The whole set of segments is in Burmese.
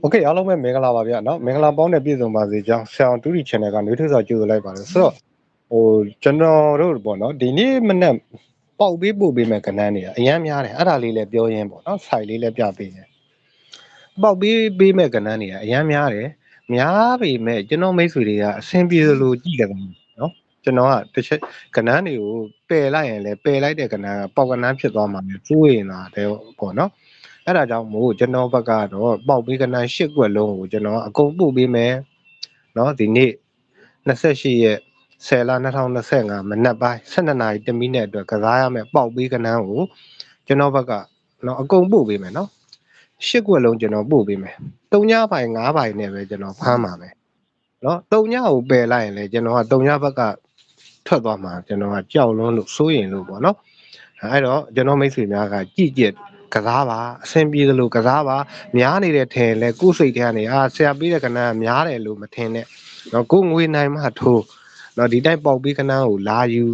โอเคအားလုံးပဲမင်္ဂလာပါဗျာเนาะမင်္ဂလာပေါင်းနဲ့ပြည့်စုံပါစေကြောင်းဆရာတူရီ channel ကနှွေးထွေးစွာကြိုဆိုလိုက်ပါတယ်ဆိုတော့ဟိုကျွန်တော်တို့ပေါ့เนาะဒီနေ့မနေ့ပေါက်ပေးပို့ပေးမဲ့ကဏ္ဍနေအရန်များတယ်အဲ့ဒါလေးလည်းပြောရင်းပေါ့เนาะဆိုင်လေးလည်းပြပေးတယ်ပေါက်ပေးပေးမဲ့ကဏ္ဍနေအရန်များတယ်များပေမဲ့ကျွန်တော်မိတ်ဆွေတွေကအဆင်ပြေလို့ကြည့်ကြတယ်เนาะကျွန်တော်ကတစ်ချက်ကဏ္ဍတွေကိုပယ်လိုက်ရင်လည်းပယ်လိုက်တဲ့ကဏ္ဍကပေါက်ကဏ္ဍဖြစ်သွားမှာမျိုးစိုးရင်လာတယ်ပေါ့เนาะ အဲ့ဒါကြောင့်မို့ကျွန်တော်ဘက်ကတော့ပေါက်ပေးကဏ္ဍ၈ကွက်လုံးကိုကျွန်တော်အကုန်ပို့ပေးမယ်เนาะဒီနေ့28ရက်10လ2025မနက်ပိုင်း12နာရီ1မိနစ်အတွက်ကစားရမယ်ပေါက်ပေးကဏ္ဍကိုကျွန်တော်ဘက်ကเนาะအကုန်ပို့ပေးမယ်เนาะ၈ကွက်လုံးကျွန်တော်ပို့ပေးမယ်၃ညပိုင်း၅ပိုင်းနဲ့ပဲကျွန်တော်ဖမ်းပါမယ်เนาะ၃ညကိုပယ်လိုက်ရင်လည်းကျွန်တော်က၃ညဘက်ကထွက်သွားမှာကျွန်တော်ကကြောက်လွန်းလို့စိုးရင်လို့ပေါ့เนาะအဲ့တော့ကျွန်တော်မိတ်ဆွေများကကြည့်ကြည့် ကစားပါအဆင်ပြေသလိုကစားပါများနေတဲ့ထဲလဲကိုယ်စိတ်ထဲကနေအာဆရာပေးတဲ့ကဏ္ဍကများတယ်လို့မထင်နဲ့နော်ကိုငွေနိုင်မှထိုးနော်ဒီတိုက်ပေါက်ပြီးကဏ္ဍကိုလာယူ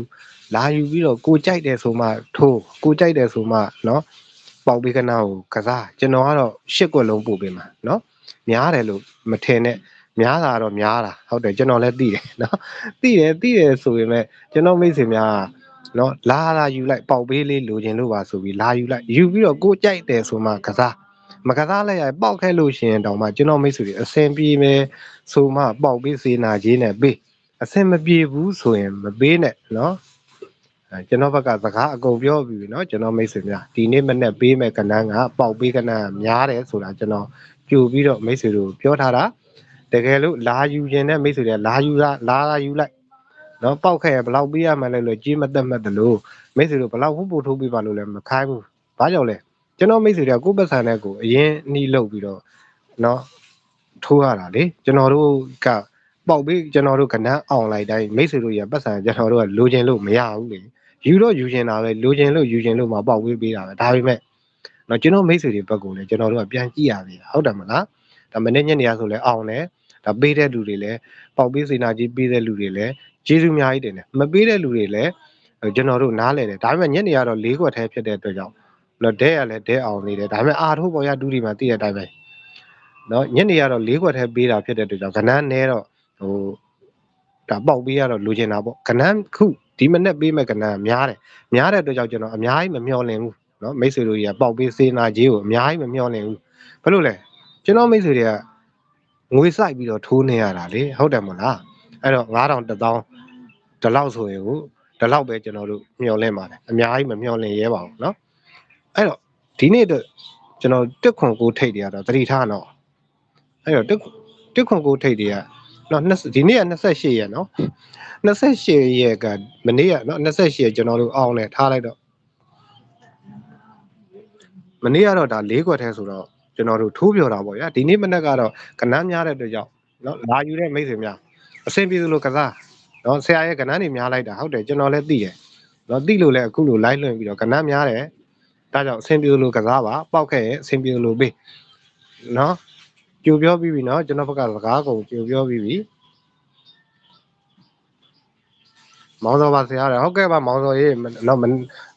လာယူပြီးတော့ကိုကြိုက်တယ်ဆိုမှထိုးကိုကြိုက်တယ်ဆိုမှနော်ပေါက်ပြီးကဏ္ဍကိုကစားကျွန်တော်ကတော့ရှစ်ကွက်လုံးပို့ပေးမှာနော်များတယ်လို့မထင်နဲ့များတာတော့များတာဟုတ်တယ်ကျွန်တော်လည်းသိတယ်နော်သိတယ်သိတယ်ဆိုပေမဲ့ကျွန်တော်မိတ်ဆွေများက နော်လာလာယူလိုက်ပေါက်ပေးလေးလိုချင်လို့ပါဆိုပြီးလာယူလိုက်ယူပြီးတော့ကိုကြိုက်တယ်ဆိုမှကစားမကစားလိုက်ရပေါက်ခဲ့လို့ရှင်တောင်မှကျွန်တော်မိတ်ဆွေတွေအဆင်ပြေမယ်ဆိုမှပေါက်ပေးစေနာကြီးနဲ့ပေးအဆင်မပြေဘူးဆိုရင်မပေးနဲ့နော်ကျွန်တော်ဘက်ကစကားအကုန်ပြောပြီနော်ကျွန်တော်မိတ်ဆွေများဒီနေ့မနေ့ပေးမယ်ကဏ္ဍကပေါက်ပေးကဏ္ဍများတယ်ဆိုတာကျွန်တော်ကြိုပြီးတော့မိတ်ဆွေတို့ပြောထားတာတကယ်လို့လာယူခြင်းနဲ့မိတ်ဆွေတွေလာယူတာလာလာယူလိုက် နော်ပောက်ခဲ့ဘယ်လောက်ပေးရမှလဲလို့ကြီးမသက်မှတ်တယ်လို့မိတ်ဆွေတို့ဘယ်လောက်ဟုတ်ဖို့ထိုးပေးပါလို့လဲမခိုင်းဘူးဘာကြောင့်လဲကျွန်တော်မိတ်ဆွေတွေကကိုယ့်ပတ်စံနဲ့ကိုအရင်နှီးလုပ်ပြီးတော့နော်ထိုးရတာလေကျွန်တော်တို့ကပေါက်ပေးကျွန်တော်တို့ကဏ္ဍအောင်လိုက်တိုင်းမိတ်ဆွေတို့ရပတ်စံကျွန်တော်တို့ကလိုချင်လို့မရဘူးလေယူတော့ယူချင်တာပဲလိုချင်လို့ယူချင်လို့မပေါက်ပေးပေးတာပဲဒါပေမဲ့နော်ကျွန်တော်မိတ်ဆွေတွေဘက်ကိုလည်းကျွန်တော်တို့ကပြန်ကြည့်ရသေးတာဟုတ်တယ်မလားဒါမနေ့ညနေရဆိုလဲအောင်တယ် ဒါပေးတဲ့လူတွေလည်းပေါက်ပေးစေနာကြီးပေးတဲ့လူတွေလည်းကျေးဇူးအများကြီးတင်တယ်မပေးတဲ့လူတွေလည်းကျွန်တော်တို့နားလဲတယ်ဒါပေမဲ့ညနေကတော့၄ခွက်ထဲဖြစ်တဲ့အတွက်ကြောင့်နော်ဒဲရလည်းဒဲအောင်နေတယ်ဒါပေမဲ့အာထိုးပေါ်ရဒူဒီမှာတည့်တဲ့အတိုင်းပဲနော်ညနေကတော့၄ခွက်ထဲပေးတာဖြစ်တဲ့အတွက်ကြောင့်ကဏ္ဍနဲတော့ဟိုဒါပေါက်ပေးရတော့လိုချင်တာပေါ့ကဏ္ဍခုဒီမနေ့ပေးမဲ့ကဏ္ဍများတယ်များတဲ့အတွက်ကြောင့်ကျွန်တော်အများကြီးမမျှော်လင့်ဘူးနော်မိတ်ဆွေတို့ကြီးကပေါက်ပေးစေနာကြီးကိုအများကြီးမမျှော်လင့်ဘူးဘာလို့လဲကျွန်တော်မိတ်ဆွေတွေက ငွေစိုက်ပြီးတော့ထိုးနေရတာလေဟုတ်တယ်မလားအဲ့တော့9000 1000ဒီလောက်ဆိုရင်ကိုဒီလောက်ပဲကျွန်တော်တို့မျှော်လင့်ပါတယ်အများကြီးမမျှော်လင့်ရဲပါဘူးเนาะအဲ့တော့ဒီနေ့အတွက်ကျွန်တော်တက်ခွန်ကိုထိတ်တွေကတော့သတိထားတော့အဲ့တော့တက်တက်ခွန်ကိုထိတ်တွေကနော်ဒီနေ့က28ရက်နော်28ရက်ကမနေ့ကနော်28ရက်ကျွန်တော်တို့အောင်တယ်ထားလိုက်တော့မနေ့ကတော့ဒါ၄ခွက်ထဲဆိုတော့ ကျွန်တော်တို့ထိုးပြောတာပေါ့ဗျာဒီနေ့မနေ့ကတော့ကနန်းများတဲ့အတွက်ကြောင့်နော်လာယူတဲ့မိတ်ဆွေများအဆင်ပြေသလိုကစားနော်ဆရာရဲ့ကဏ္ဍတွေများလိုက်တာဟုတ်တယ်ကျွန်တော်လည်းသိတယ်နော်သိလို့လည်းအခုလို live လွှင့်ပြီးတော့ကဏ္ဍများတယ်ဒါကြောင့်အဆင်ပြေလို့ကစားပါပောက်ခဲ့ရင်အဆင်ပြေလို့ပေးနော်ကြိုပြောပြီးပြီနော်ကျွန်တော်ဘက်ကစကားကုန်ကြိုပြောပြီးပြီမောင်စောပါဆရာရဟုတ်ကဲ့ပါမောင်စောရေးနော်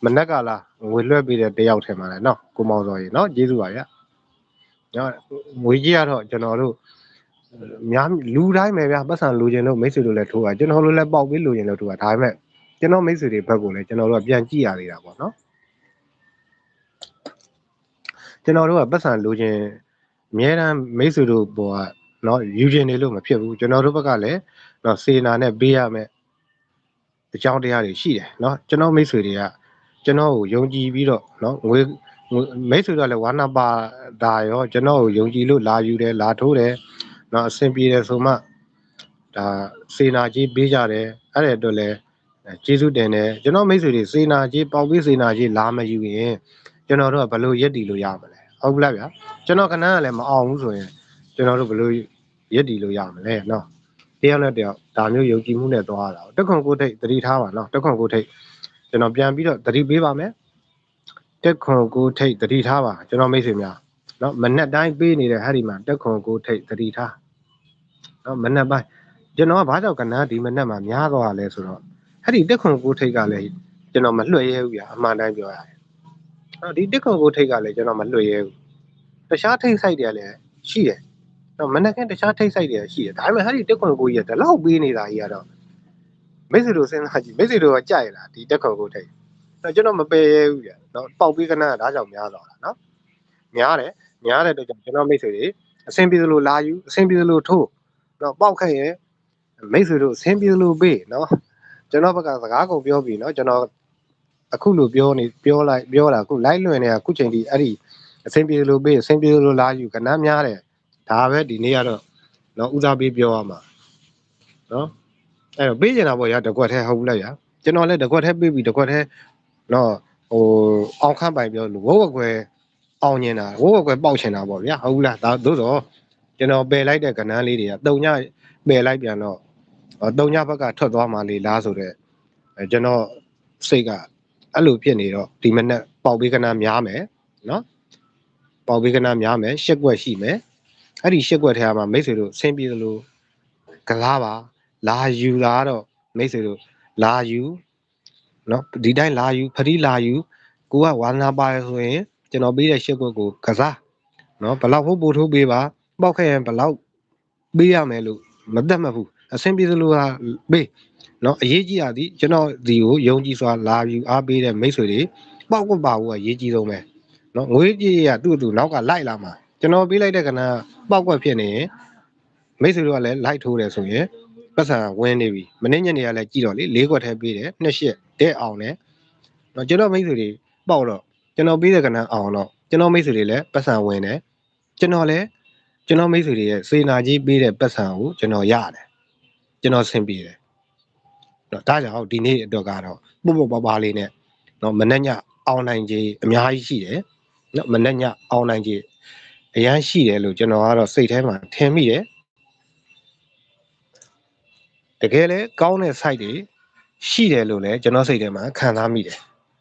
မနက်ကလာငွေလွှဲပေးတဲ့တယောက်ထဲမှာလဲနော်ကိုမောင်စောရေးနော်ကျေးဇူးပါဗျ နော်ငွေကြီးကတော့ကျွန်တော်တို့များလူတိုင်းပဲဗျာပတ်စံလူချင်းလို့မိတ်ဆွေတို့လည်းထိုးတာကျွန်တော်တို့လည်းပေါက်ပြီးလူချင်းလို့ထိုးတာဒါပေမဲ့ကျွန်တော်မိတ်ဆွေတွေဘက်ကိုလည်းကျွန်တော်တို့ကပြန်ကြည့်ရသေးတာပေါ့နော်ကျွန်တော်တို့ကပတ်စံလူချင်းအများတန်းမိတ်ဆွေတို့ပေါ်ကနော်ယူချင်းနေလို့မဖြစ်ဘူးကျွန်တော်တို့ဘက်ကလည်းနော်စေနာနဲ့ပေးရမယ်အကြောင်းတရားတွေရှိတယ်နော်ကျွန်တော်မိတ်ဆွေတွေကကျွန်တော်ကိုယုံကြည်ပြီးတော့နော်ငွေ မိတ်ဆွေတို့လည်းဝါနာပါဒါရောကျွန်တော်ကိုယုံကြည်လို့လာယူတယ်လာထိုးတယ်နော်အဆင်ပြေတယ်ဆိုမှဒါစေနာကြီးပေးကြတယ်အဲ့တဲ့အတွက်လည်းကျေးဇူးတင်တယ်ကျွန်တော်မိတ်ဆွေတွေစေနာကြီးပေါက်ပြီးစေနာကြီးလာမယူရင်ကျွန်တော်တို့ကဘယ်လိုရက်တည်လို့ရမလဲဟုတ်ဘူးလားဗျာကျွန်တော်ခဏကလည်းမအောင်ဘူးဆိုရင်ကျွန်တော်တို့ဘယ်လိုရက်တည်လို့ရမလဲနော်တယောက်နဲ့တယောက်ဒါမျိုးယုံကြည်မှုနဲ့သွားတာတက်ခွန်ကိုထိတ်တတိထားပါနော်တက်ခွန်ကိုထိတ်ကျွန်တော်ပြန်ပြီးတော့တတိပေးပါမယ် တက်ခွန်ကိုထိတ်တတိထားပါကျွန်တော်မိတ်ဆွေများနော်မနဲ့တိုင်းပေးနေတဲ့ဟာဒီမှာတက်ခွန်ကိုထိတ်တတိထားနော်မနဲ့ပိုင်းကျွန်တော်ကဘာကြောင့်ကဏ္ဍဒီမနဲ့မှာများသွားလဲဆိုတော့အဲ့ဒီတက်ခွန်ကိုထိတ်ကလည်းကျွန်တော်မလွှဲရဲဘူးဗျာအမှန်တိုင်းပြောရတယ်အဲ့ဒီတက်ခွန်ကိုထိတ်ကလည်းကျွန်တော်မလွှဲရဲဘူးတခြားထိတ်ဆိုင်တွေကလည်းရှိတယ်တော့မနက်ကတခြားထိတ်ဆိုင်တွေကရှိတယ်ဒါပေမဲ့ဟာဒီတက်ခွန်ကိုကြီးကဒီလောက်ပေးနေတာကြီးကတော့မိတ်ဆွေတို့စဉ်းစားကြည့်မိတ်ဆွေတို့ကကြိုက်လားဒီတက်ခွန်ကိုထိတ် တော့ကျွန်တော်မပယ်ရဘူးကြနော်ပေါက်ပြီးကနဒါကြောင့်များသွားတာနော်များတယ်များတဲ့အတွက်ကြောင့်ကျွန်တော်မိတ်ဆွေတွေအဆင်ပြေသလိုလာယူအဆင်ပြေသလိုထိုးတော့ပေါက်ခဲ့ရင်မိတ်ဆွေတို့အဆင်ပြေသလိုပေးနော်ကျွန်တော်ဘက်ကစကားကုန်ပြောပြီနော်ကျွန်တော်အခုလိုပြောနေပြောလိုက်ပြောတာအခုလိုက်လွင်နေတာအခုချိန်ဒီအဲ့ဒီအဆင်ပြေသလိုပေးအဆင်ပြေသလိုလာယူကနန်းများတယ်ဒါပဲဒီနေ့ကတော့နော်ဦးစားပေးပြောရမှာနော်အဲ့တော့ပေးကျင်တာပေါ့ရတကွက်ထဲဟုတ်ဘူးလားရကျွန်တော်လည်းတကွက်ထဲပေးပြီးတကွက်ထဲ နော်ဟိုအောင်ခန့်ပိုင်ပြောလို့ဝဝကွယ်အောင်ညင်တာဝဝကွယ်ပေါက်ချင်တာပေါ့ဗျာဟုတ်ဘူးလားဒါသို့တော့ကျွန်တော်ပယ်လိုက်တဲ့ကဏ္ဍလေးတွေကတုံညပယ်လိုက်ပြန်တော့တုံညဘက်ကထွက်သွားမှလေလားဆိုတော့ကျွန်တော်စိတ်ကအဲ့လိုဖြစ်နေတော့ဒီမနေ့ပေါက်ပေးကဏ္ဍများမယ်နော်ပေါက်ပေးကဏ္ဍများမယ်ရှက်ွက်ရှိမယ်အဲ့ဒီရှက်ွက်ထဲမှာမိတ်ဆွေတို့ဆင်းပြေသလိုကလားပါလာယူလာတော့မိတ်ဆွေတို့လာယူ နော်ဒီတိုင်းလာယူဖရီလာယူကိုကဝါနာပါဆိုရင်ကျွန်တော်ပေးတဲ့ရှစ်ကွက်ကိုကစားနော်ဘလောက်ဟုတ်ပို့ထိုးပေးပါပေါက်ခဲ့ရင်ဘလောက်ပေးရမယ်လို့မတတ်မှတ်ဘူးအဆင်ပြေသလိုဟာပေးနော်အရေးကြီးတာဒီကျွန်တော်ဒီကိုယုံကြည်စွာလာယူအားပေးတဲ့မိတ်ဆွေတွေပေါက်ကွက်ပါဘူးကအရေးကြီးဆုံးပဲနော်ငွေကြီးရသူ့သူနောက်ကလိုက်လာမှာကျွန်တော်ပေးလိုက်တဲ့ကဏ္ဍပေါက်ကွက်ဖြစ်နေရင်မိတ်ဆွေတို့ကလည်းလိုက်ထိုးတယ်ဆိုရင်ပတ်စံဝင်နေပြီမင်းညနေကလည်းကြည့်တော့လေလေးခွက်ထဲပေးတယ်နှစ်ရှစ် တဲ့အောင်တယ်နော်ကျွန်တော်မိတ်ဆွေတွေပေါက်တော့ကျွန်တော်ပေးတဲ့ကဏ္ဍအောင်တော့ကျွန်တော်မိတ်ဆွေတွေလည်းပတ်စံဝင်တယ်ကျွန်တော်လည်းကျွန်တော်မိတ်ဆွေတွေရဲ့စေနာကြီးပေးတဲ့ပတ်စံကိုကျွန်တော်ရတယ်ကျွန်တော်ဆင်ပြေတယ်နော်ဒါကြောင့်ဒီနေ့အတွက်ကတော့ပုတ်ပုတ်ပါပါလေးနဲ့နော်မနေ့ညအောင်နိုင်ကြီးအများကြီးရှိတယ်နော်မနေ့ညအောင်နိုင်ကြီးအရန်ရှိတယ်လို့ကျွန်တော်ကတော့စိတ်ထဲမှာထင်မိတယ်တကယ်လဲကောင်းတဲ့ site တွေ ရှိတယ်လို့လည်းကျွန်တော်စိတ်ထဲမှာခံစားမိတယ်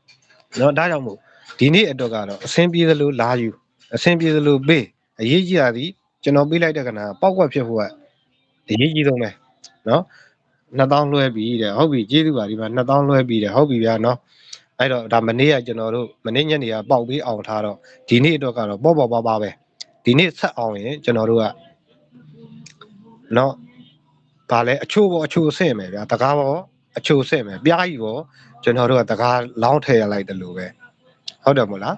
။နော်ဒါကြောင့်မို့ဒီနေ့အတွက်ကတော့အဆင်ပြေသလိုလာယူအဆင်ပြေသလိုပေးအရေးကြီးတာဒီကျွန်တော်ပေးလိုက်တဲ့ကဏ္ဍပောက်ကွက်ဖြစ်ဖို့ကအရေးကြီးဆုံးပဲနော်2000လွှဲပြီးတဲ့ဟုတ်ပြီကျေးဇူးပါဒီမှာ2000လွှဲပြီးတဲ့ဟုတ်ပြီဗျာနော်အဲ့တော့ဒါမနေ့ကကျွန်တော်တို့မနေ့ညနေကပေါက်ပြီးအောင်ထားတော့ဒီနေ့အတွက်ကတော့ပေါ့ပေါ့ပါပါပဲဒီနေ့ဆက်အောင်ရင်ကျွန်တော်တို့ကနော်ဒါလည်းအချို့ပေါ်အချို့ဆင့်မယ်ဗျာတကားပေါ် အချို့ဆင့်မယ်ပြားကြီးပေါ်ကျွန်တော်တို့ကတကားလောင်းထည့်ရလိုက်တယ်လို့ပဲဟုတ်တယ်မို့လား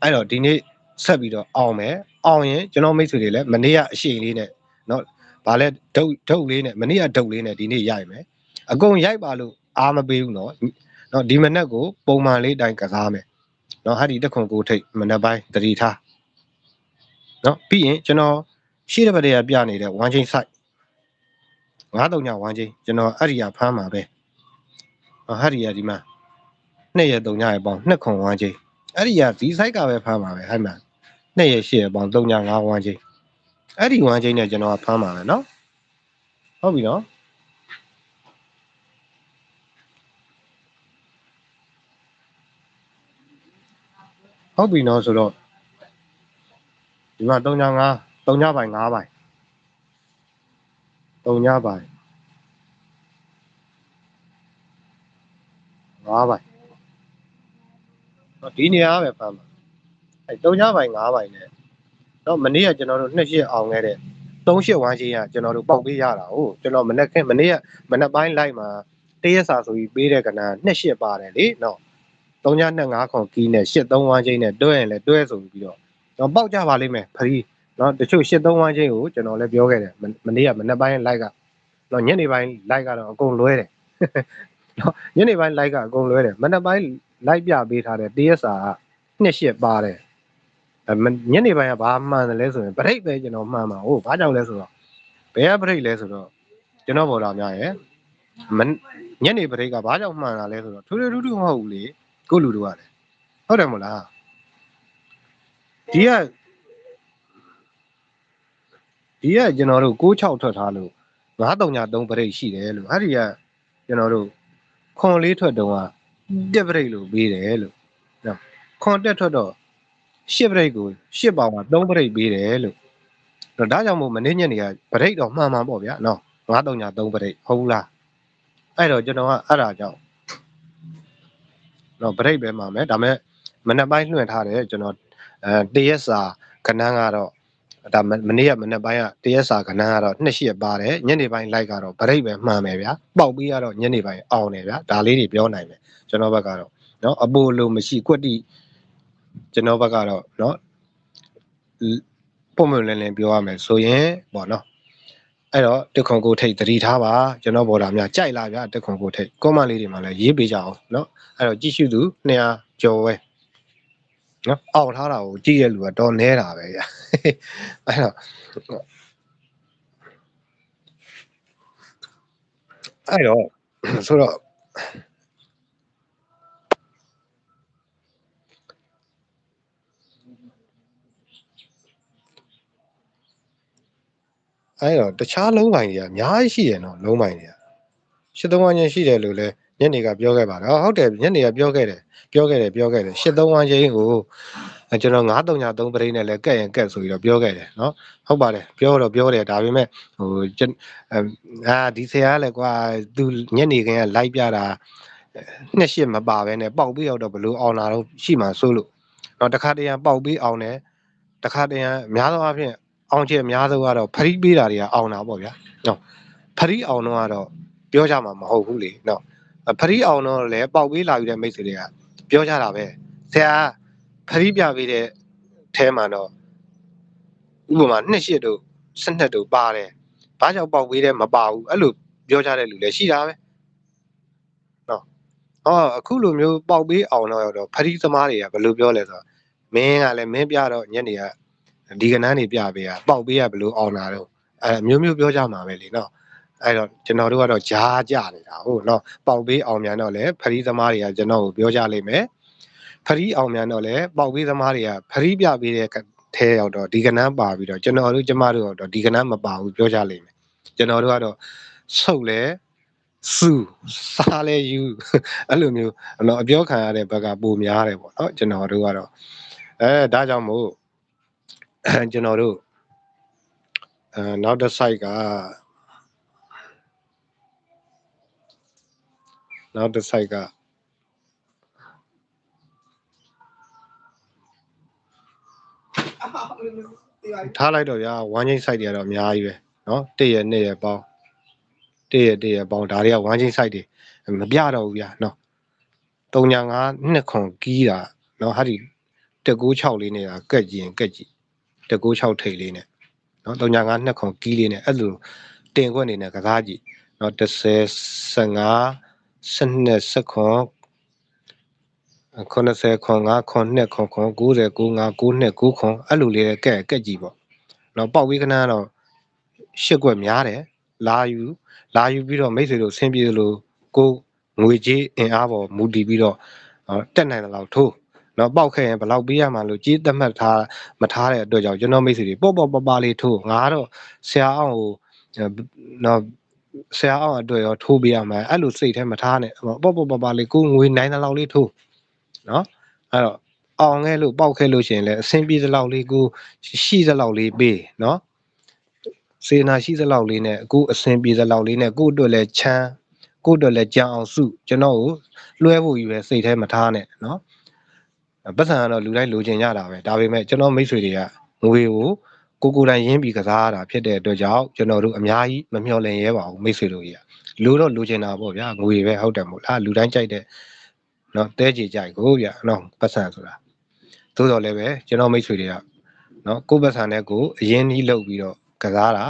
အဲ့တော့ဒီနေ့ဆက်ပြီးတော့အောင်မယ်အောင်ရင်ကျွန်တော်မိတ်ဆွေတွေလည်းမနေ့ကအရှိန်လေးနဲ့เนาะဗာလဲဒုတ်ဒုတ်လေးနဲ့မနေ့ကဒုတ်လေးနဲ့ဒီနေ့ရိုက်မယ်အကုန်ရိုက်ပါလို့အားမပေးဘူးเนาะเนาะဒီမနက်ကိုပုံမှန်လေးတိုင်းကစားမယ်เนาะဟာဒီတက်ခွန်ကိုထိတ်မနက်ပိုင်းတတိထားเนาะပြီးရင်ကျွန်တော်ရှိတဲ့ဘက်တည်းကပြနေတဲ့ one chain site 9000ညဝမ်းချင်းကျွန်တော်အဲ့ဒီကဖမ်းမှာပဲဟာဒီကဒီမှာနှစ်ရက်3ညရက်ပေါင်းနှစ်ခွန်ဝမ်းချင်းအဲ့ဒီကဒီ site ကပဲဖမ်းမှာပဲဟဲ့မှာနှစ်ရက်8ရက်ပေါင်း3ည5ဝမ်းချင်းအဲ့ဒီဝမ်းချင်းနဲ့ကျွန်တော်ဖမ်းမှာပဲเนาะဟုတ်ပြီနော်ဟုတ်ပြီနော်ဆိုတော့ဒီမှာ3ည5 3ညပိုင်း5ပိုင်း တုံညပိုင်၅ပိုင်ဒီနေရာပဲဖမ်းပါအဲတုံညပိုင်၅ပိုင်နဲ့တော့မနေ့ကကျွန်တော်တို့နှစ်ရှစ်အောင်ခဲ့တဲ့၃ရှစ်ဝမ်းချင်းကကျွန်တော်တို့ပေါက်ပေးရတာဟုတ်ကျွန်တော်မနေ့ကမနေ့ကမနေ့ပိုင်းလိုက်မှာတရက်စာဆိုပြီးပေးတဲ့ကဏ္ဍနှစ်ရှစ်ပါတယ်လေနော်၃ညနဲ့၅ခွန်ကီးနဲ့ရှစ်၃ဝမ်းချင်းနဲ့တွဲရင်လည်းတွဲဆိုပြီးတော့တော့ပေါက်ကြပါလိမ့်မယ်ဖရီး နော်တချို့83ဝန်းချင်းကိုကျွန်တော်လည်းပြောခဲ့တယ်မနေ့ကမနေ့ပိုင်း live ကနော်ညနေပိုင်း live ကတော့အကုန်လွဲတယ်နော်ညနေပိုင်း live ကအကုန်လွဲတယ်မနေ့ပိုင်း live ပြပေးထားတဲ့ TSR ကနှစ်ရှစ်ပါတယ်ညနေပိုင်းကဘာမှန်တယ်လဲဆိုရင်ဗရိတ်ပဲကျွန်တော်မှန်ပါဟုတ်ဘာကြောင့်လဲဆိုတော့ဘယ်ကဗရိတ်လဲဆိုတော့ကျွန်တော်ပေါ်တာများရယ်ညနေဗရိတ်ကဘာကြောင့်မှန်တာလဲဆိုတော့ထူးထူးထူးထူးမဟုတ်ဘူးလေကိုလူတို့ကလည်းဟုတ်တယ်မလားဒီက ဒီကကျွန်တော်တို့66ထွက်ထားလို့9303ပရိတ်ရှိတယ်လို့အဲ့ဒီကကျွန်တော်တို့ခွန်လေးထွက်တုံးကတက်ပရိတ်လို့ပေးတယ်လို့နော်ခွန်တက်ထွက်တော့ရှစ်ပရိတ်ကိုရှစ်ပေါင်က3ပရိတ်ပေးတယ်လို့တော့ဒါကြောင့်မို့မနေ့ညနေကပရိတ်တော့မှန်မှန်ပေါ့ဗျာနော်9303ပရိတ်ဟုတ်လားအဲ့တော့ကျွန်တော်ကအဲ့ဒါကြောင့်တော့ပရိတ်ပဲမှမယ်ဒါမဲ့မနေ့ပိုင်းလွှင့်ထားတယ်ကျွန်တော်အဲတရက်စာကနန်းကတော့ ဒါမမနေ့ကမနေ့ပိုင်းကတရက်စာကနန်းကတော့နှစ်ရှိရပါတယ်ညနေပိုင်းလိုက်ကတော့ဗရိတ်ပဲမှန်မယ်ဗျာပေါက်ပြီးကတော့ညနေပိုင်းအောင်တယ်ဗျာဒါလေးတွေပြောနိုင်မယ်ကျွန်တော်ဘက်ကတော့နော်အပိုလိုမရှိကွက်တိကျွန်တော်ဘက်ကတော့နော်ပုံမှန်လင်းလင်းပြောရမယ်ဆိုရင်ပေါ့နော်အဲ့တော့တက်ခွန်ကိုထိတ်တတိထားပါကျွန်တော်ဘော်ဒါများကြိုက်လာဗျာတက်ခွန်ကိုထိတ်ကွန်မလေးတွေမှာလည်းရေးပေးကြအောင်နော်အဲ့တော့ကြည့်ရှုသူ200ကျော်ပဲ နော်အောက်ထားတာကိုကြည့်ရလူကတော့နဲတာပဲဗျာအဲ့တော့အဲ့တော့ဆိုတော့အဲ့တော့တခြားလုံးပိုင်တွေကအများကြီးရှိရနော်လုံးပိုင်တွေကရှစ်သုံးဝန်းချင်းရှိတယ်လို့လည်း ညနေကပြောခဲ့ပါတယ်ဟုတ်တယ်ညနေကပြောခဲ့တယ်ပြောခဲ့တယ်ပြောခဲ့တယ်ရှစ်သုံးဝန်းချင်းကိုကျွန်တော်933ပရိနဲ့လည်းကက်ရင်ကက်ဆိုပြီးတော့ပြောခဲ့တယ်နော်ဟုတ်ပါတယ်ပြောတော့ပြောတယ်ဒါပေမဲ့ဟိုအာဒီဆရာကလည်းကွာသူညနေခင်းကလိုက်ပြတာနှစ်ရှစ်မပါဘဲနဲ့ပေါက်ပြီးရောက်တော့ဘလို့အောင်လာတော့ရှိမှဆိုလို့တော့တခါတရံပေါက်ပြီးအောင်တယ်တခါတရံအများသောအားဖြင့်အောင်ချက်အများဆုံးကတော့ဖရီးပေးတာတွေကအောင်တာပေါ့ဗျာနော်ဖရီးအောင်တော့ကတော့ပြောကြမှာမဟုတ်ဘူးလေနော် ဖရီးအောင်တော့လည်းပေါက်ပေးလာပြီးတဲ့မိတ်ဆွေတွေကပြောကြတာပဲဆရာဖရီးပြပေးတဲ့အဲမှာတော့ဥပမာနှစ်ရှစ်တို့စနက်တို့ပါတယ်ဘာကြောင့်ပေါက်ပေးတဲ့မပါဘူးအဲ့လိုပြောကြတဲ့လူလည်းရှိတာပဲနော်ဟောအခုလိုမျိုးပေါက်ပေးအောင်တော့ဖရီးသမားတွေကဘယ်လိုပြောလဲဆိုတော့မင်းကလည်းမင်းပြတော့ညနေကဒီကနန်းနေပြပေးရပေါက်ပေးရဘလို့အောင်လာတော့အဲမျိုးမျိုးပြောကြမှာပဲလေနော် အဲ့တော့ကျွန်တော်တို့ကတော့ဂျားကြနေတာဟုတ်နော်ပေါက်ပေးအောင်မြန်တော့လေဖရီးသမားတွေကကျွန်တော်ကိုပြောကြလိမ့်မယ်ဖရီးအောင်မြန်တော့လေပေါက်ပေးသမားတွေကဖရီးပြပေးတဲ့ထဲရောက်တော့ဒီကနန်းပါပြီးတော့ကျွန်တော်တို့ကျမတို့တော့ဒီကနန်းမပါဘူးပြောကြလိမ့်မယ်ကျွန်တော်တို့ကတော့ဆုတ်လဲစုစားလဲယူအဲ့လိုမျိုးတော့အပြောခံရတဲ့ဘက်ကပိုများတယ်ပေါ့နော်ကျွန်တော်တို့ကတော့အဲဒါကြောင့်မို့ကျွန်တော်တို့အဲနောက်တစ် site က နောက်တစ် site ကထားလိုက်တော့ဗျာဝမ်းချင်း site တွေကတော့အများကြီးပဲเนาะတည့်ရနှစ်ရပေါင်းတည့်ရတည့်ရပေါင်းဒါတွေကဝမ်းချင်း site တွေမပြတော့ဘူးဗျာเนาะ395နှစ်ခွန်ကီးတာเนาะဟာဒီ196လေးနေတာကက်ကြည့်ရင်ကက်ကြည့်196ထိတ်လေးနဲ့နော်395နှစ်ခွန်ကီးလေးနဲ့အဲ့လိုတင်ခွက်နေနဲ့ကစားကြည့်နော်30 15 12 10 ခွန်90ခွန်5ခွန်2ခွန်ခွန်90 95 92 9ခွန်အဲ့လိုလေးကက်ကက်ကြည့်ပေါ့နော်ပေါက်ဝေးကနန်းကတော့ရှစ်ခွက်များတယ်လာယူလာယူပြီးတော့မိတ်ဆွေတို့ဆင်းပြေလို့ကိုငွေကြေးအင်အားပေါ်မူတည်ပြီးတော့တက်နိုင်တယ်လို့ထိုးနော်ပေါက်ခဲ့ရင်ဘယ်လောက်ပေးရမှာလို့ကြီးသတ်မှတ်ထားမထားတဲ့အတွက်ကြောင့်ကျွန်တော်မိတ်ဆွေတွေပေါ့ပေါ့ပပလေးထိုးငါတော့ဆရာအောင်ကိုနော် ဆရာအောင်အတွက်ရောထိုးပေးရမှာအဲ့လိုစိတ်ထဲမထားနဲ့ပေါ့ပေါ့ပပလေးကိုငွေနိုင်တဲ့လောက်လေးထိုးနော်အဲ့တော့အောင်ခဲ့လို့ပေါက်ခဲ့လို့ရှိရင်လည်းအဆင်ပြေတဲ့လောက်လေးကိုရှိတဲ့လောက်လေးပေးနော်စေနာရှိတဲ့လောက်လေးနဲ့အခုအဆင်ပြေတဲ့လောက်လေးနဲ့ကို့အတွက်လည်းချမ်းကို့အတွက်လည်းကြံအောင်စုကျွန်တော်ကိုလွှဲဖို့ယူပဲစိတ်ထဲမထားနဲ့နော်ပတ်စံကတော့လူတိုင်းလိုချင်ကြတာပဲဒါပေမဲ့ကျွန်တော်မိတ်ဆွေတွေကငွေကို ကိုကိုတိုင်ရင်းပြီးကစားရတာဖြစ်တဲ့အတွက်ကြောင့်ကျွန်တော်တို့အများကြီးမမျှော်လင့်ရဲပါဘူးမိတ်ဆွေတို့ကြီးလူတော့လိုချင်တာပေါ့ဗျာငွေပဲဟုတ်တယ်မို့လားလူတိုင်းကြိုက်တဲ့နော်တဲကြီးကြိုက်ကိုဗျာနော်ပတ်စံဆိုတာသို့တော်လည်းပဲကျွန်တော်မိတ်ဆွေတွေကနော်ကိုပတ်စံနဲ့ကိုအရင်နီးလုပ်ပြီးတော့ကစားတာ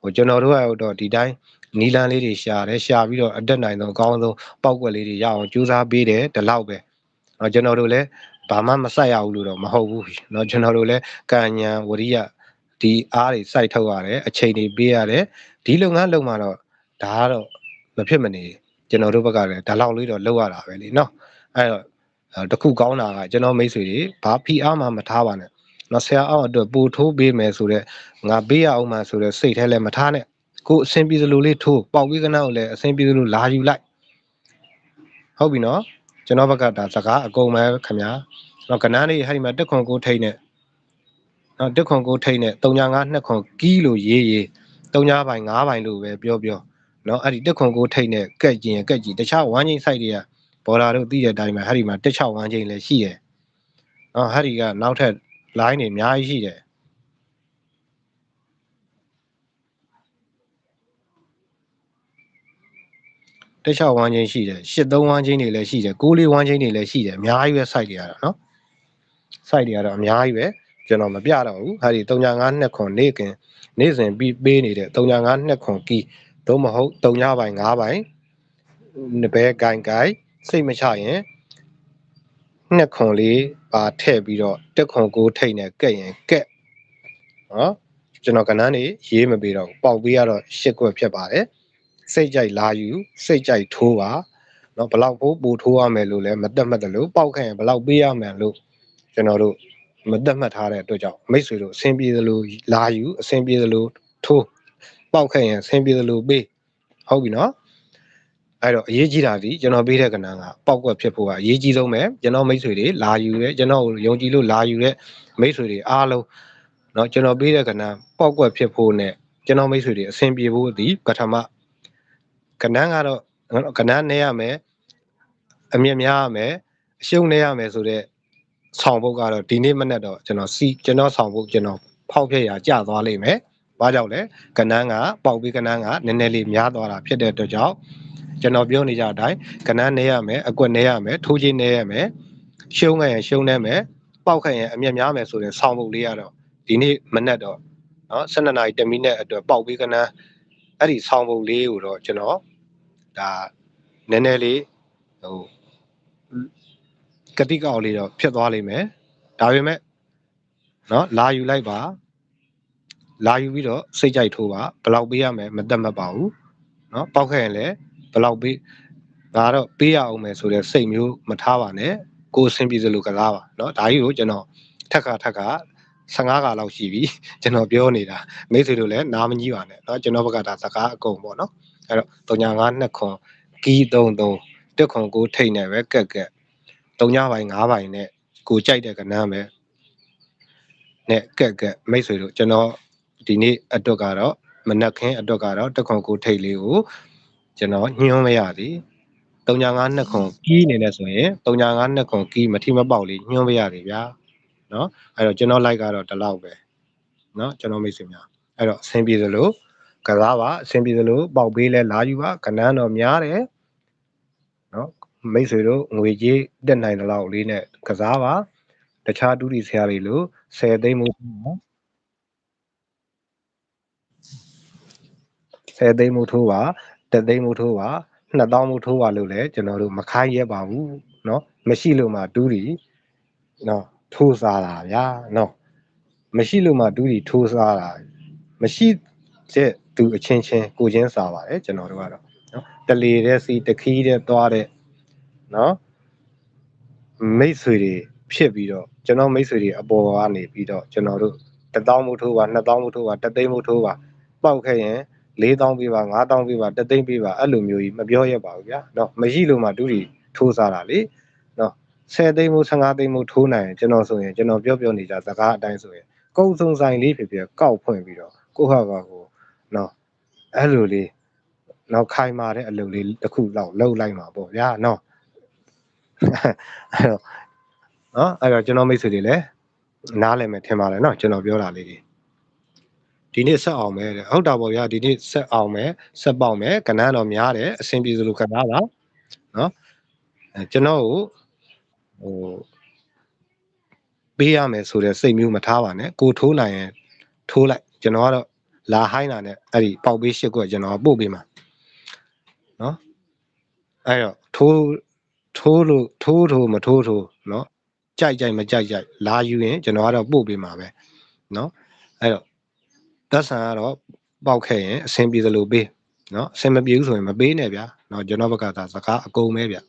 ဟိုကျွန်တော်တို့ကတော့ဒီတိုင်းနီလန်းလေးတွေရှာတယ်ရှာပြီးတော့အတက်နိုင်ဆုံးအကောင်းဆုံးပောက်ွက်လေးတွေရအောင်ကြိုးစားပေးတယ်ဒီလောက်ပဲ။နော်ကျွန်တော်တို့လည်းဘာမှမဆက်ရဘူးလို့တော့မဟုတ်ဘူးเนาะကျွန်တော်တို့လည်းကံဉဏ်ဝရိယ ဒီအားတွေစိုက်ထုတ်ရတယ်အချိန်တွေပေးရတယ်ဒီလုပ်ငန်းလုပ်မှာတော့ဒါကတော့မဖြစ်မနေကျွန်တော်တို့ဘက်ကလည်းဒါလောက်လေးတော့လုပ်ရတာပဲလေနော်အဲ့တော့တခုကောင်းတာကကျွန်တော်မိတ်ဆွေတွေဘာဖိအားမှမထားပါနဲ့နော်ဆရာအောင်အတွက်ပို့ထိုးပေးမယ်ဆိုတော့ငါပေးရအောင်မှဆိုတော့စိတ်ထဲလည်းမထားနဲ့ကိုအဆင်ပြေသလိုလေးထိုးပေါက်ပြီးကနောက်လည်းအဆင်ပြေသလိုလာယူလိုက်ဟုတ်ပြီနော်ကျွန်တော်ဘက်ကဒါစကားအကုန်ပဲခင်ဗျာနော်ကဏ္ဍလေးဟဲ့ဒီမှာတက်ခွန်ကိုထိတ်နဲ့ နော်တစ်ခွန်ကိုထိတ်နဲ့3.5နှစ်ခွန်ကီးလို့ရေးရေး3.5ပိုင်း5ပိုင်းလို့ပဲပြောပြောနော်အဲ့ဒီတစ်ခွန်ကိုထိတ်နဲ့ကက်ကျင်ကက်ကြီးတခြားဝမ်းချင်းဆိုင်တွေကဘော်ဒါတို့သိတဲ့အတိုင်းမှာအဲ့ဒီမှာတစ်ခြားဝမ်းချင်းလည်းရှိတယ်နော်အဲ့ဒီကနောက်ထပ် line တွေအများကြီးရှိတယ်တခြားဝမ်းချင်းရှိတယ်ရှစ်သုံးဝမ်းချင်းတွေလည်းရှိတယ်ကိုးလေးဝမ်းချင်းတွေလည်းရှိတယ်အများကြီးပဲ site တွေရတာเนาะ site တွေရတာအများကြီးပဲ ကျွန်တော်မပြတော့ဘူးဟာဒီ39နှစ်ခွန်နေ့ကင်နေ့စဉ်ပြီးပေးနေတဲ့39နှစ်ခွန်ကီသို့မဟုတ်3ပိုင်း5ပိုင်းဘဲဂိုင်ဂိုင်စိတ်မချရင်နှစ်ခွန်လေးပါထည့်ပြီးတော့တက်ခွန်ကိုထိတ်နေကက်ရင်ကက်နော်ကျွန်တော်ကဏ္ဍနေရေးမပေးတော့ဘူးပေါက်ပေးရတော့ရှစ်ခွက်ဖြစ်ပါတယ်စိတ်ကြိုက်လာယူစိတ်ကြိုက်ထိုးပါနော်ဘလောက်ဖို့ပို့ထိုးရမယ်လို့လည်းမတက်မှတ်တယ်လို့ပေါက်ခဲ့ရင်ဘလောက်ပေးရမယ်လို့ကျွန်တော်တို့ မတက်မှတ်ထားတဲ့အတွက်ကြောင့်မိတ်ဆွေတို့အဆင်ပြေသလိုလာယူအဆင်ပြေသလိုထိုးပေါက်ခဲ့ရင်အဆင်ပြေသလိုပေးဟုတ်ပြီနော်အဲ့တော့အရေးကြီးတာဒီကျွန်တော်ပေးတဲ့ကဏ္ဍကပေါက်ကွက်ဖြစ်ဖို့ကအရေးကြီးဆုံးပဲကျွန်တော်မိတ်ဆွေတွေလာယူရဲကျွန်တော်ယုံကြည်လို့လာယူတဲ့မိတ်ဆွေတွေအားလုံးเนาะကျွန်တော်ပေးတဲ့ကဏ္ဍပေါက်ကွက်ဖြစ်ဖို့နဲ့ကျွန်တော်မိတ်ဆွေတွေအဆင်ပြေဖို့ဒီပထမကဏ္ဍကတော့ကဏ္ဍနဲ့ရမယ်အမြင့်များရမယ်အရှုံးနဲ့ရမယ်ဆိုတော့ ဆောင်ဖို့ကတော့ဒီနေ့မနေ့တော့ကျွန်တော်စီကျွန်တော်ဆောင်ဖို့ကျွန်တော်ဖောက်ဖျက်ရာကျသွားလိမ့်မယ်။ဘာကြောင့်လဲကဏ္ဍကပေါက်ပြီးကဏ္ဍကနည်းနည်းလေးများသွားတာဖြစ်တဲ့အတွက်ကြောင့်ကျွန်တော်ပြောနေကြတဲ့အတိုင်းကဏ္ဍနေရမယ်အကွက်နေရမယ်ထိုးချင်းနေရမယ်ရှုံးခဲ့ရင်ရှုံးနေမယ်ပေါက်ခဲ့ရင်အမြတ်များမယ်ဆိုရင်ဆောင်းဖို့လေးရတော့ဒီနေ့မနေ့တော့နော်12နာရီ10မိနစ်အတွက်ပေါက်ပြီးကဏ္ဍအဲ့ဒီဆောင်းဖို့လေးကိုတော့ကျွန်တော်ဒါနည်းနည်းလေးဟို ကတိကောက်လေးတော့ဖြစ်သွားလိမ့်မယ်ဒါပေမဲ့နော်လာယူလိုက်ပါလာယူပြီးတော့စိတ်ကြိုက်ထိုးပါဘယ်လောက်ပေးရမယ်မတက်မှတ်ပါဘူးနော်ပေါက်ခဲ့ရင်လည်းဘယ်လောက်ပေးငါတော့ပေးရအောင်မယ်ဆိုတဲ့စိတ်မျိုးမထားပါနဲ့ကိုယ်အဆင်ပြေစလို့ကစားပါเนาะဒါကြီးကိုကျွန်တော်ထက်ခါထက်ခါ15ခါလောက်ရှိပြီကျွန်တော်ပြောနေတာမိတ်ဆွေတို့လည်းနားမကြီးပါနဲ့เนาะကျွန်တော်ဘက်ကဒါစကားအကုန်ပေါ့เนาะအဲ့တော့35နှစ်ခွန်ကီး33တက်ခွန်ကိုထိတ်နေပဲကက်ကက် ၃ညပိုင်း၅ပိုင်းနဲ့ကိုကြိုက်တဲ့ကဏ္ဍပဲနဲ့ကက်ကက်မိတ်ဆွေတို့ကျွန်တော်ဒီနေ့အတွက်ကတော့မနက်ခင်းအတွက်ကတော့တခွန်ကိုထိတ်လေးကိုကျွန်တော်ညှိုးမရသည်၃ည၅နှစ်ခွန်ကီးနေလဲဆိုရင်၃ည၅နှစ်ခွန်ကီးမထိမပေါက်လေးညှိုးမရသည်ဗျာနော်အဲ့တော့ကျွန်တော် like ကတော့ဒီလောက်ပဲနော်ကျွန်တော်မိတ်ဆွေများအဲ့တော့အဆင်ပြေသလိုကစားပါအဆင်ပြေသလိုပေါက်ပေးလဲလာယူပါကဏ္ဍတော်များတယ် မိတ်ဆွေတို့ငွေကြေးတက်နိုင်တဲ့လောက်လေးနဲ့ကစားပါတခြားတူတီဆရာတွေလို့10သိန်းမို့10သိန်းမို့ထိုးပါ10သိန်းမို့ထိုးပါ2000မို့ထိုးပါလို့လည်းကျွန်တော်တို့မခိုင်းရပါဘူးเนาะမရှိလို့မှတူတီเนาะထိုးစားတာဗျာเนาะမရှိလို့မှတူတီထိုးစားတာမရှိတဲ့သူအချင်းချင်းကိုချင်းစားပါတယ်ကျွန်တော်တို့ကတော့เนาะတလေတဲ့စီတခီးတဲ့သွားတဲ့ နော်မိတ်ဆွေတွေဖြစ်ပြီးတော့ကျွန်တော်မိတ်ဆွေတွေအပေါ်ကနေပြီးတော့ကျွန်တော်တို့1000မို့ထိုးပါ2000မို့ထိုးပါ3000မို့ထိုးပါပောက်ခဲ့ရင်4000ပေးပါ5000ပေးပါ3000ပေးပါအဲ့လိုမျိုးကြီးမပြောရပါဘူးဗျာနော်မရှိလို့မှတူတီထိုးစားတာလေနော်10သိန်းမို့15သိန်းမို့ထိုးနိုင်ရင်ကျွန်တော်ဆိုရင်ကျွန်တော်ပြောပြောနေကြစကားအတိုင်းဆိုရင်ကုန်းစုံဆိုင်လေးဖြစ်ဖြစ်ကောက်ဖွင့်ပြီးတော့ကိုယ့်ဟာပါကိုနော်အဲ့လိုလေးနောက်ခိုင်မာတဲ့အလုပ်လေးတစ်ခုလောက်လှုပ်လိုက်မှာပေါ့ဗျာနော် အဲ့တော့နော်အဲ့တော့ကျွန်တော်မိတ်ဆွေတွေလည်းနားလည်မယ်ထင်ပါတယ်နော်ကျွန်တော်ပြောတာလေးတွေဒီနေ့ဆက်အောင်မယ်တဲ့ဟုတ်တာပေါ့ဗျာဒီနေ့ဆက်အောင်မယ်ဆက်ပေါက်မယ်ကဏ္ဍတော်များတယ်အဆင်ပြေသလိုကဏ္ဍပါနော်ကျွန်တော်ကိုဟိုပေးရမယ်ဆိုတဲ့စိတ်မျိုးမထားပါနဲ့ကိုထိုးနိုင်ရင်ထိုးလိုက်ကျွန်တော်ကတော့လာဟိုင်းတာနဲ့အဲ့ဒီပေါက်ပေးရှစ်ကိုကျွန်တော်ပို့ပေးမှာနော်အဲ့တော့ထိုး ထိုးလို့ထိုးထိုးမထိုးထိုးနော်ကြိုက်ကြိုက်မကြိုက်ကြိုက်လာယူရင်ကျွန်တော်ကတော့ပို့ပေးမှာပဲနော်အဲ့တော့သက်ဆန်ကတော့ပေါက်ခဲ့ရင်အဆင်ပြေသလိုပေးနော်အဆင်မပြေဘူးဆိုရင်မပေးနဲ့ဗျာနော်ကျွန်တော်ဘက်ကသာစကားအကုန်ပဲဗျာ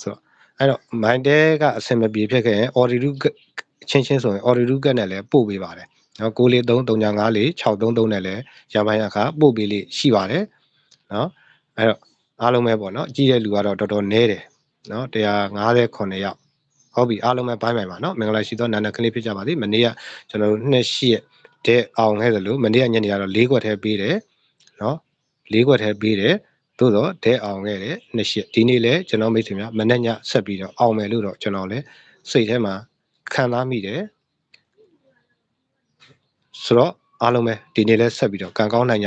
ဆိုတော့အဲ့တော့ mind တဲကအဆင်မပြေဖြစ်ခဲ့ရင် order ချင်းချင်းဆိုရင် order ကနဲ့လည်းပို့ပေးပါတယ်နော်643 355 633နဲ့လည်းရပိုင်းအခါပို့ပေးလေးရှိပါတယ်နော်အဲ့တော့ အားလုံးပဲပေါ့နော်ကြည့်တဲ့လူကတော့တော်တော်နည်းတယ်နော်159ယောက်ဟုတ်ပြီအားလုံးပဲဘိုင်းဘိုင်ပါနော်မင်္ဂလာရှိသောနာနာကလေးဖြစ်ကြပါစေမနေ့ကကျွန်တော်တို့နှစ်ရှိရက်တဲ့အောင်ခဲ့သလိုမနေ့ကညနေကတော့၄ခွက်ထဲပေးတယ်နော်၄ခွက်ထဲပေးတယ်သို့တော့တဲ့အောင်ခဲ့တယ်နှစ်ရှိဒီနေ့လည်းကျွန်တော်မိတ်ဆွေများမနေ့ညဆက်ပြီးတော့အောင်မယ်လို့တော့ကျွန်တော်လည်းစိတ်ထဲမှာခံစားမိတယ်ဆိုတော့အားလုံးပဲဒီနေ့လဲဆက်ပြီးတော့ကံကောင်းနိုင်ကြ